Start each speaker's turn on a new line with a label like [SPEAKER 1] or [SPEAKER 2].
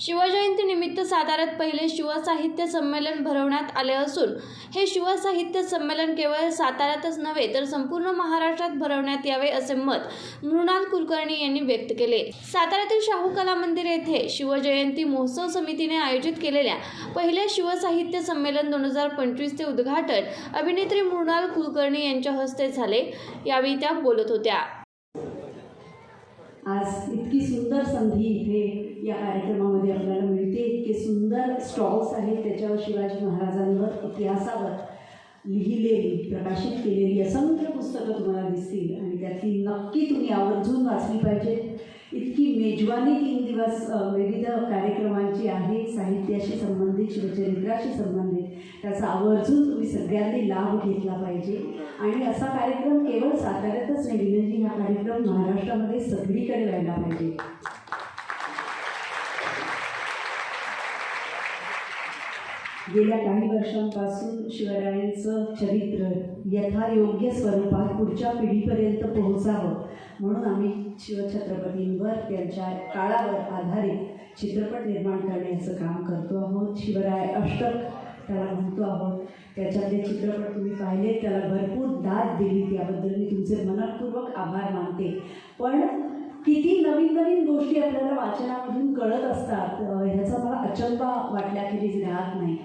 [SPEAKER 1] शिवजयंतीनिमित्त साताऱ्यात पहिले शिवसाहित्य संमेलन भरवण्यात आले असून हे शिवसाहित्य संमेलन केवळ साताऱ्यातच नव्हे तर संपूर्ण महाराष्ट्रात भरवण्यात यावे असे मत मृणाल कुलकर्णी यांनी व्यक्त केले. साताऱ्यातील शाहू कला मंदिर येथे शिवजयंती महोत्सव समितीने आयोजित केलेल्या पहिल्या शिवसाहित्य संमेलन दोन हजार पंचवीसचे उद्घाटन अभिनेत्री मृणाल कुलकर्णी यांच्या हस्ते झाले. यावेळी त्या बोलत होत्या.
[SPEAKER 2] आज इतकी सुंदर संधी इथे या कार्यक्रमामध्ये आपल्याला मिळते. इतके सुंदर स्टॉल्स आहेत त्याच्यावर शिवाजी महाराजांवर इतिहासावर लिहिलेली प्रकाशित केलेली असंख्य पुस्तकं तुम्हाला दिसतील. आणि त्यातली नक्की तुम्ही आवर्जून वाचली पाहिजेत इतकी मेजवानी तीन दिवस विविध कार्यक्रमांची आहे साहित्याशी संबंधित शिवचरित्राशी संबंधित. त्याचा आवर्जून तुम्ही सगळ्यांनी लाभ घेतला पाहिजे. आणि असा कार्यक्रम केवळ साताऱ्यातच नाही विनंती हा कार्यक्रम महाराष्ट्रामध्ये सगळीकडे व्हायला पाहिजे. गेल्या काही वर्षांपासून शिवरायांचं चरित्र यथायोग्य स्वरूपात पुढच्या पिढीपर्यंत पोहोचावं म्हणून आम्ही शिवछत्रपतींवर त्यांच्या काळावर आधारित चित्रपट निर्माण करण्याचं काम करतो आहोत. शिवराय अष्टक त्याला म्हणतो आहोत. त्याच्यातले चित्रपट तुम्ही पाहिले त्याला भरपूर दाद दिली. त्याबद्दल मी तुमचे मनपूर्वक आभार मानते. पण किती नवीन नवीन गोष्टी आपल्याला वाचनामधून कळत असतात ह्याचा मला अचंबा वाटल्याखेरीज राहत नाही.